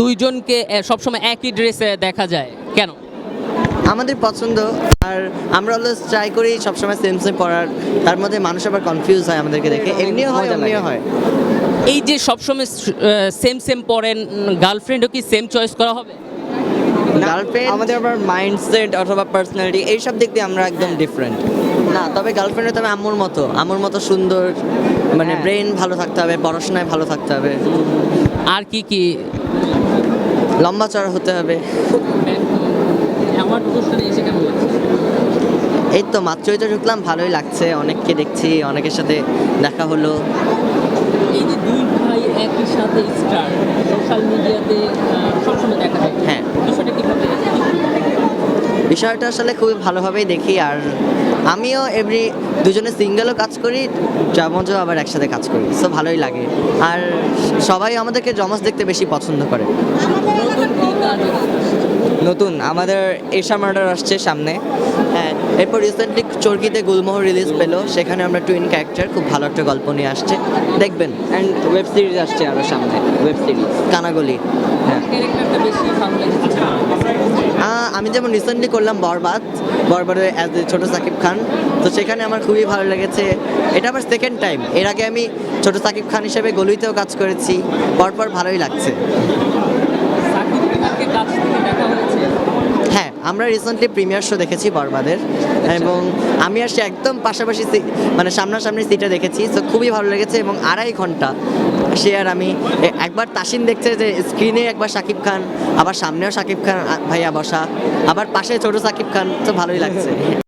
দুইজনকে সবসময় একই ড্রেসে দেখা যায়। কেন? আমাদের পছন্দ আর আমরা অলওয়েজ ট্রাই করি সবসময় সেম সেম পড়ার তার মধ্যে মানুষ আবার কনফিউজ হয় আমাদেরকে দেখে। এমনিও হয় এমনিও হয়। এই যে সবসময় সেম সেম পড়েন গার্লফ্রেন্ডও কি সেম চয়েস করা হবে? গার্লফ্রেন্ড আমাদের আবার মাইন্ডসেট অথবা পার্সোনালিটি এইসব দিক দিয়ে আমরা একদম ডিফারেন্ট না তবে গার্লফ্রেন্ড তবে আম্মুর মতো। আম্মুর মতো সুন্দর মানে হ্যাঁ। ব্রেন ভালো থাকতে হবে পড়াশোনায় ভালো থাকতে হবে। আর কি কি লম্বা চড়া হতে হবে। এই তো মাত্রই তো ঢুকলাম, ভালোই লাগছে। অনেককে দেখছি, অনেকের সাথে দেখা হলো। এই যে দুই ভাই স্টার সোশ্যাল মিডিয়াতে দেখা যায় হ্যাঁ। বিষয়টা আসলে খুবই ভালোভাবেই দেখি, আর আমিও এভরি দুজনে সিঙ্গেলও কাজ করি জমজও আবার একসাথে কাজ করি সো ভালোই লাগে। আর সবাই আমাদেরকে জমজ দেখতে বেশি পছন্দ করে। নতুন আমাদের এশা মার্ডার আসছে সামনে। হ্যাঁ এরপর রিসেন্টলি চরকিতে গুলমোহর রিলিজ পেল সেখানে আমরা টুইন ক্যারেক্টার খুব ভালো একটা গল্প নিয়ে আসছে। দেখবেন। অ্যান্ড ওয়েব সিরিজ আসছে আরও সামনে ওয়েব সিরিজ কানাগলি। হ্যাঁ ক্যারেক্টারটা বেশি ভালো লেগেছে আহ, আমি যেমন রিসেন্টলি করলাম বরবাদ বরবাদে অ্যাজ এ ছোটো সাকিব খান। তো সেখানে আমার খুবই ভালো লেগেছে। এটা আমার সেকেন্ড টাইম এর আগে আমি ছোটো সাকিব খান হিসেবে গলিতেও কাজ করেছি। পরপর ভালোই লাগছে সাকিব খানকে কাছ থেকে দেখা হয়েছে হ্যাঁ আমরা রিসেন্টলি প্রিমিয়ার শো দেখেছি বরবাদের এবং আমি আর সে একদম পাশাপাশি মানে সামনাসামনি সিটে দেখেছি তো খুবই ভালো লেগেছে এবং আড়াই ঘণ্টা সে আর আমি একবার তাসিন দেখছে যে স্ক্রিনে একবার সাকিব খান আবার সামনেও সাকিব খান ভাইয়া বসা আবার পাশে ছোট সাকিব খান তো ভালোই লাগছে।